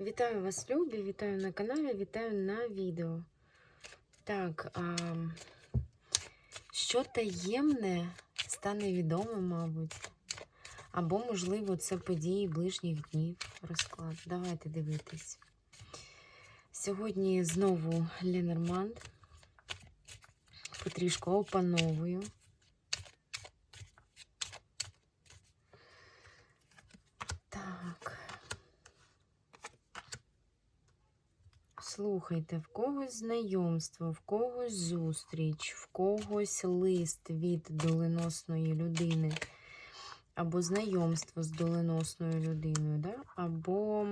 Вітаю вас, любі, вітаю на каналі, вітаю на відео. Так, а, що таємне стане відомим, мабуть. Або, можливо, це події ближніх днів розклад. Давайте дивитись. Сьогодні знову Ленорманд. Потрішку опановую. Так. Слухайте, в когось знайомство, в когось зустріч, в когось лист від доленосної людини, або знайомство з доленосною людиною, да? або,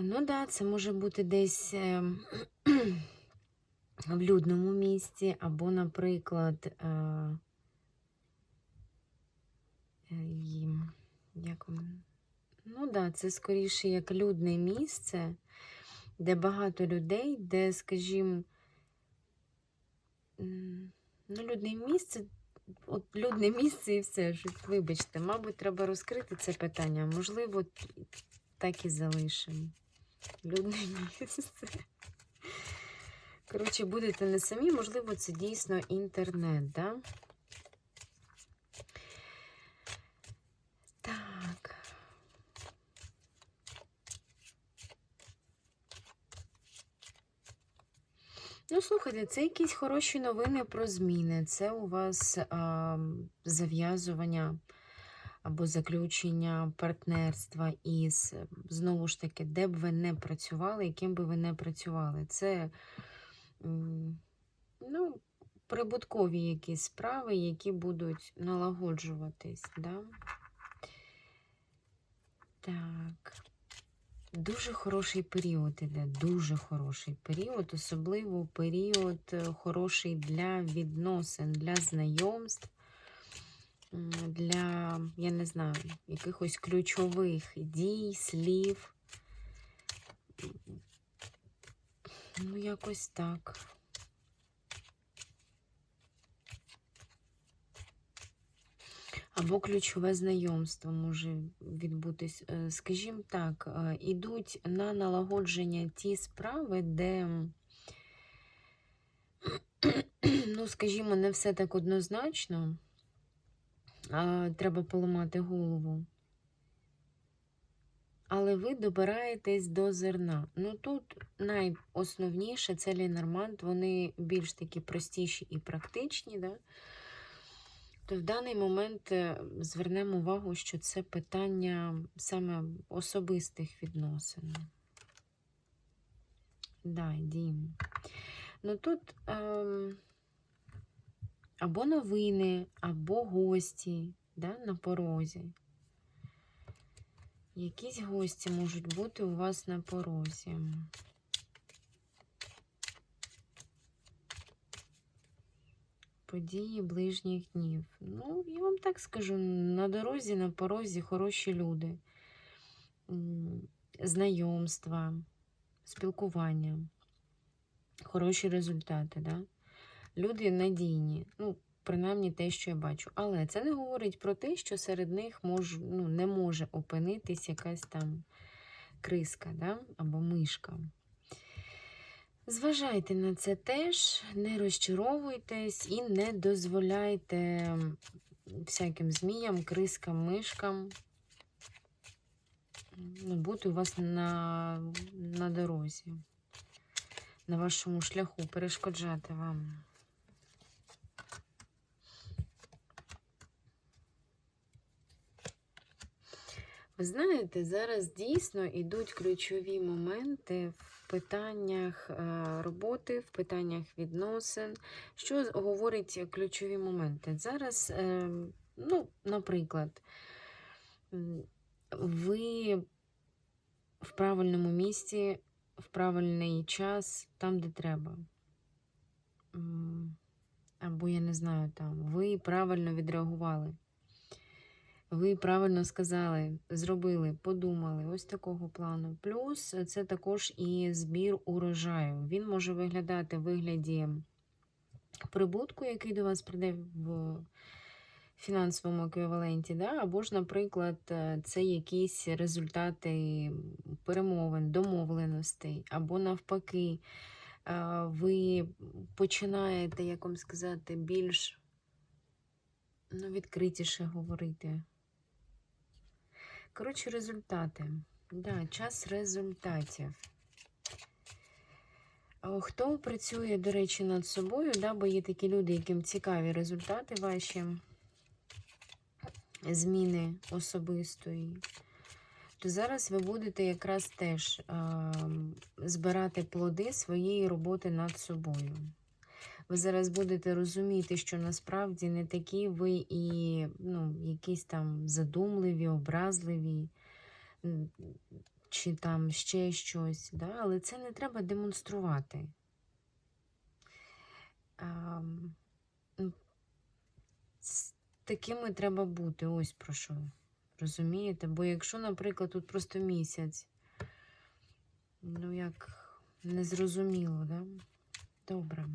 ну да, це може бути десь е, в людному місці, або, наприклад, е, е, як? Ну да, це скоріше як людне місце, де багато людей, де, скажімо, ну, людне місце, от людне місце і все ж. Вибачте, мабуть, треба розкрити це питання. Можливо, так і залишимо. Людне місце. Коротше, будете не самі, можливо, це дійсно інтернет, да? Так. Ну, слухайте, це якісь хороші новини про зміни. Це у вас а, зав'язування або заключення партнерства із, знову ж таки, де б ви не працювали, яким би ви не працювали. Це ну, прибуткові якісь справи, які будуть налагоджуватись. Да? Так. Дуже хороший період іде, дуже хороший період, особливо період е, хороший для відносин, для знайомств, для, я не знаю, якихось ключових дій, слів. Ну, якось так. Або ключове знайомство може відбутись. Е, Скажімо так, е, ідуть на налагодження ті справи, де, ну, скажімо, не все так однозначно, а треба поламати голову. Але ви добираєтесь до зерна. Ну тут найосновніше це Лінорманд, вони більш такі простіші і практичні. Да? То в даний момент е, звернемо увагу, що це питання саме особистих відносин. Да, дім. Ну тут ем, або новини, або гості да, на порозі. Якісь гості можуть бути у вас на порозі. Події ближніх днів. Ну, я вам так скажу: на дорозі, на порозі хороші люди, знайомства, спілкування, хороші результати. Да? Люди надійні. Ну, принаймні те, що я бачу. Але це не говорить про те, що серед них мож, ну, не може опинитись якась там криска да? або мишка. Зважайте на це теж, не розчаровуйтесь і не дозволяйте всяким зміям, крискам, мишкам бути у вас на, на дорозі, на вашому шляху, перешкоджати вам. Ви знаєте, зараз дійсно йдуть ключові моменти в питаннях е, роботи, в питаннях відносин. Що говорить ключові моменти? Зараз, е, ну, наприклад, ви в правильному місці, в правильний час, там, де треба. Або, я не знаю, там, ви правильно відреагували. Ви правильно сказали, зробили, подумали, ось такого плану. Плюс це також і збір урожаю. Він може виглядати в вигляді прибутку, який до вас прийде в фінансовому еквіваленті, да? або ж, наприклад, е, це якісь результати перемовин, домовленостей, або навпаки, е, ви починаєте, як вам сказати, більш ну, відкритіше говорити. Коротше, результати. Да, час результатів. Хто працює, до речі, над собою, да, бо є такі люди, яким цікаві результати ваші зміни особистої, то зараз ви будете якраз теж а, збирати плоди своєї роботи над собою. Ви зараз будете розуміти, що насправді не такі ви і ну, якісь там задумливі, образливі, чи там ще щось, да? але це не треба демонструвати. А, з такими треба бути, ось про що. Розумієте? Бо якщо, наприклад, тут просто місяць, ну як незрозуміло, да? Добре.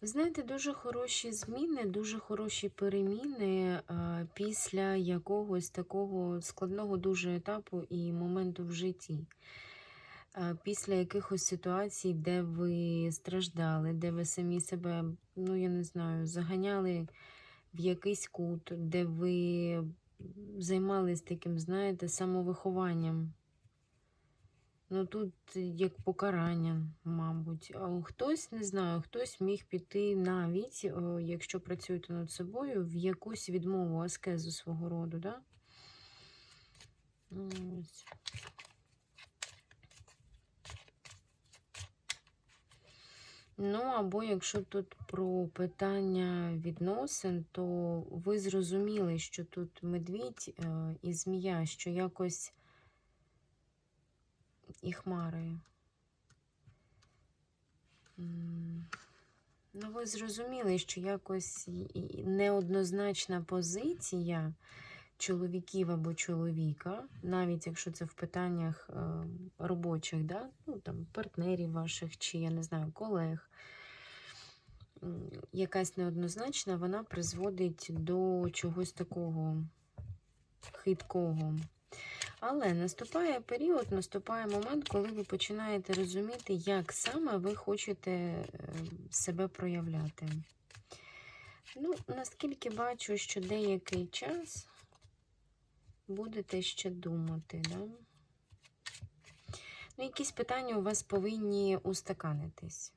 Ви знаєте, дуже хороші зміни, дуже хороші переміни після якогось такого складного дуже етапу і моменту в житті. Після якихось ситуацій, де ви страждали, де ви самі себе, ну я не знаю, заганяли в якийсь кут, де ви займались таким, знаєте, самовихованням. Ну тут як покарання, мабуть. А Хтось, не знаю, хтось міг піти навіть, якщо працюєте над собою, в якусь відмову аскезу свого роду, да? Ну, або якщо тут про питання відносин, то ви зрозуміли, що тут медвідь е, і змія, що якось і хмари. М, Ну, ви зрозуміли, що якось неоднозначна позиція чоловіків або чоловіка, навіть якщо це в питаннях е, робочих, да? ну, там, партнерів ваших чи, я не знаю, колег, якась неоднозначна, вона призводить до чогось такого хиткого. Але наступає період, наступає момент, коли ви починаєте розуміти, як саме ви хочете е, себе проявляти. Ну, наскільки бачу, що деякий час будете ще думати, да? Ну, якісь питання у вас повинні устаканитись,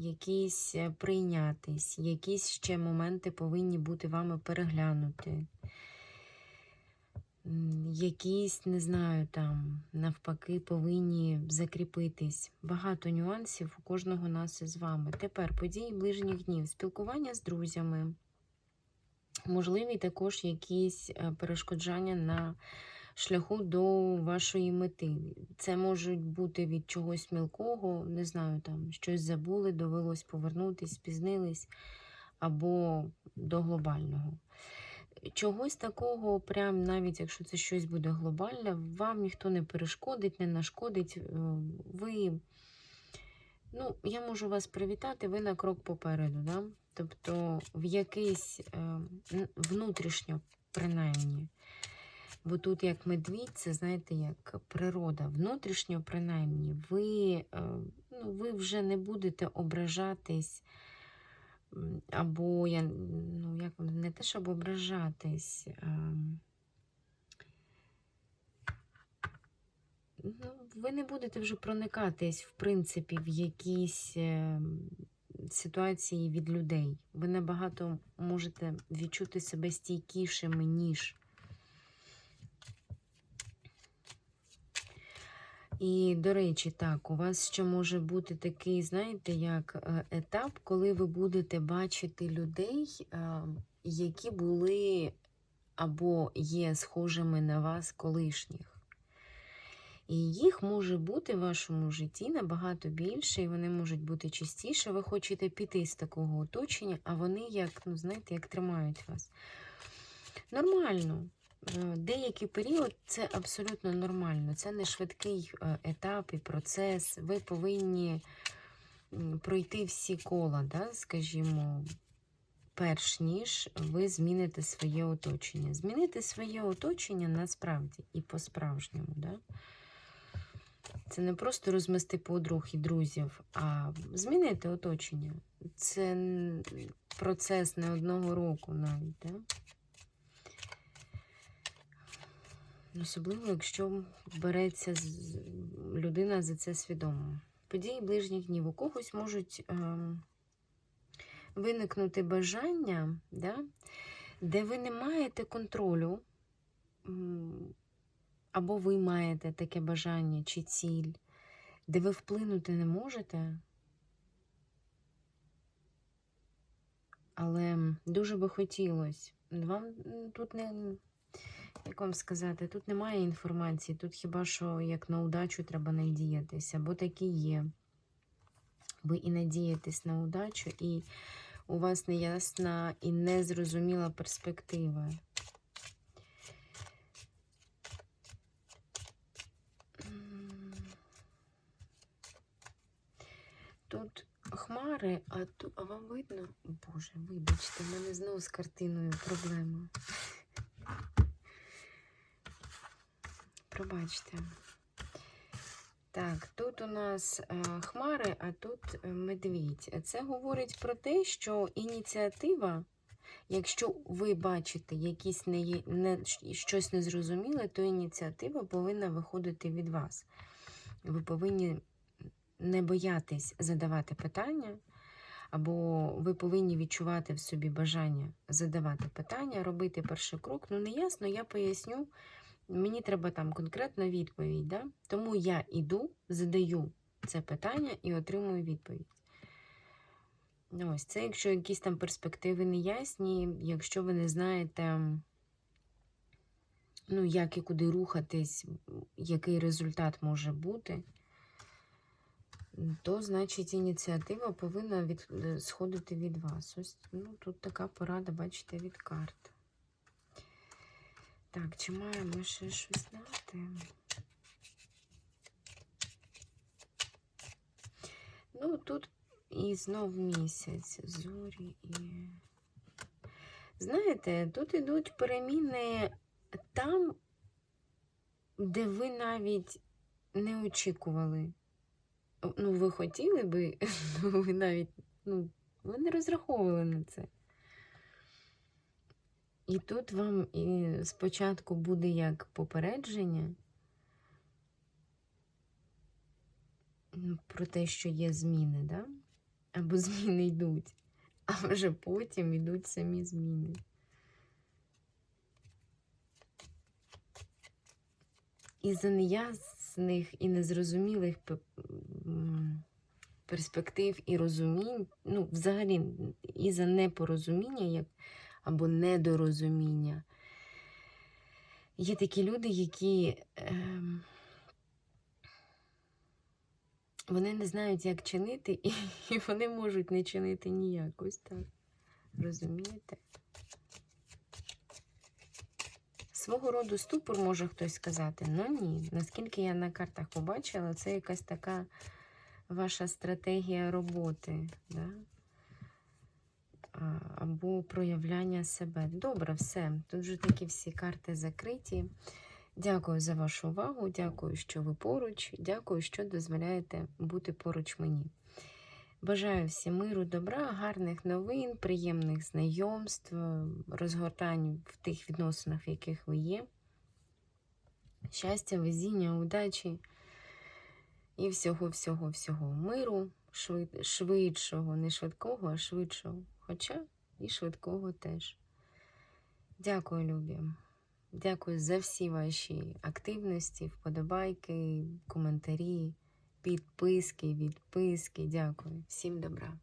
якісь е, прийнятись, якісь ще моменти повинні бути вами переглянути. Якісь, не знаю, там, навпаки, повинні закріпитись. Багато нюансів у кожного нас із вами. Тепер події ближніх днів, спілкування з друзями, можливі також якісь е, перешкоджання на шляху до вашої мети. Це можуть бути від чогось мілкого, не знаю, там щось забули, довелось повернутись, спізнились, або до глобального. Чогось такого, прям навіть якщо це щось буде глобальне, вам ніхто не перешкодить, не нашкодить. Е, Ви, ну, я можу вас привітати, ви на крок попереду. Да? Тобто в якийсь е, внутрішньо, принаймні. Бо тут як медвідь, це знаєте, як природа. Внутрішньо, принаймні, ви, е, ну, ви вже не будете ображатись. Або я, ну, як не те, щоб ображатись. А... Ну, ви не будете вже проникатись, в принципі, в якісь ем, ситуації від людей. Ви набагато можете відчути себе стійкішими, ніж. І, до речі, так, у вас ще може бути такий, знаєте, як е, етап, коли ви будете бачити людей, е, які були або є схожими на вас колишніх. І їх може бути в вашому житті набагато більше, і вони можуть бути частіше. Ви хочете піти з такого оточення, а вони, як, ну, знаєте, як тримають вас. Нормально. Е, Деякий період це абсолютно нормально. Це не швидкий е, етап і процес. Ви повинні пройти всі кола, да, скажімо, перш ніж ви зміните своє оточення. Змінити своє оточення насправді і по-справжньому. Да? Це не просто розмести подруг і друзів, а змінити оточення. Це процес не одного року навіть. Да? Особливо, якщо береться людина за це свідомо. Події ближніх днів у когось можуть ем, виникнути бажання, да, де ви не маєте контролю, або ви маєте таке бажання чи ціль, де ви вплинути не можете. Але дуже би хотілося. Вам тут не, як вам сказати, тут немає інформації, тут хіба що як на удачу треба надіятися, бо такі є. Ви і надієтесь на удачу, і у вас неясна і незрозуміла перспектива. Тут хмари, а, ту, а вам видно? Боже, вибачте, в мене знову з картиною проблема. Пробачте. Так, тут у нас е, хмари, а тут е, медвідь. Це говорить про те, що ініціатива, якщо ви бачите якісь не, не, щось незрозуміле, то ініціатива повинна виходити від вас. Ви повинні не боятись задавати питання, або ви повинні відчувати в собі бажання задавати питання, робити перший крок. Ну, не ясно, я поясню. Мені треба там конкретна відповідь. Да? Тому я іду, задаю це питання і отримую відповідь. Ось це, якщо якісь там перспективи неясні, якщо ви не знаєте, ну, як і куди рухатись, який результат може бути, то, значить, ініціатива повинна від, сходити від вас. Ось ну, тут така порада, бачите, від карт. Так, чи маємо ще щось знати? Ну, тут і знов місяць, зорі і. Знаєте, тут ідуть переміни там, де ви навіть не очікували. Ну, ви хотіли би, ви навіть, ну, ви не розраховували на це. І тут вам і спочатку буде як попередження про те, що є зміни, да? або зміни йдуть, а вже потім йдуть самі зміни. Із-за неясних і незрозумілих перспектив і розумінь, ну, взагалі, із-за непорозуміння, як або недорозуміння. Є такі люди, які ем, вони не знають, як чинити, і, і вони можуть не чинити ніяк. Ось так. Розумієте? Свого роду ступор може хтось сказати, ну ні. Наскільки я на картах побачила, це якась така ваша стратегія роботи. Да? Або проявляння себе. Добре, все. Тут вже такі всі карти закриті. Дякую за вашу увагу. Дякую, що ви поруч. Дякую, що дозволяєте бути поруч мені. Бажаю всім миру, добра, гарних новин, приємних знайомств, розгортань в тих відносинах, в яких ви є. Щастя, везіння, удачі і всього-всього-всього миру, швид- швидшого, не швидкого, а швидшого. Хоча і швидкого теж. Дякую, любі. Дякую за всі ваші активності, вподобайки, коментарі, підписки, відписки. Дякую. Всім добра.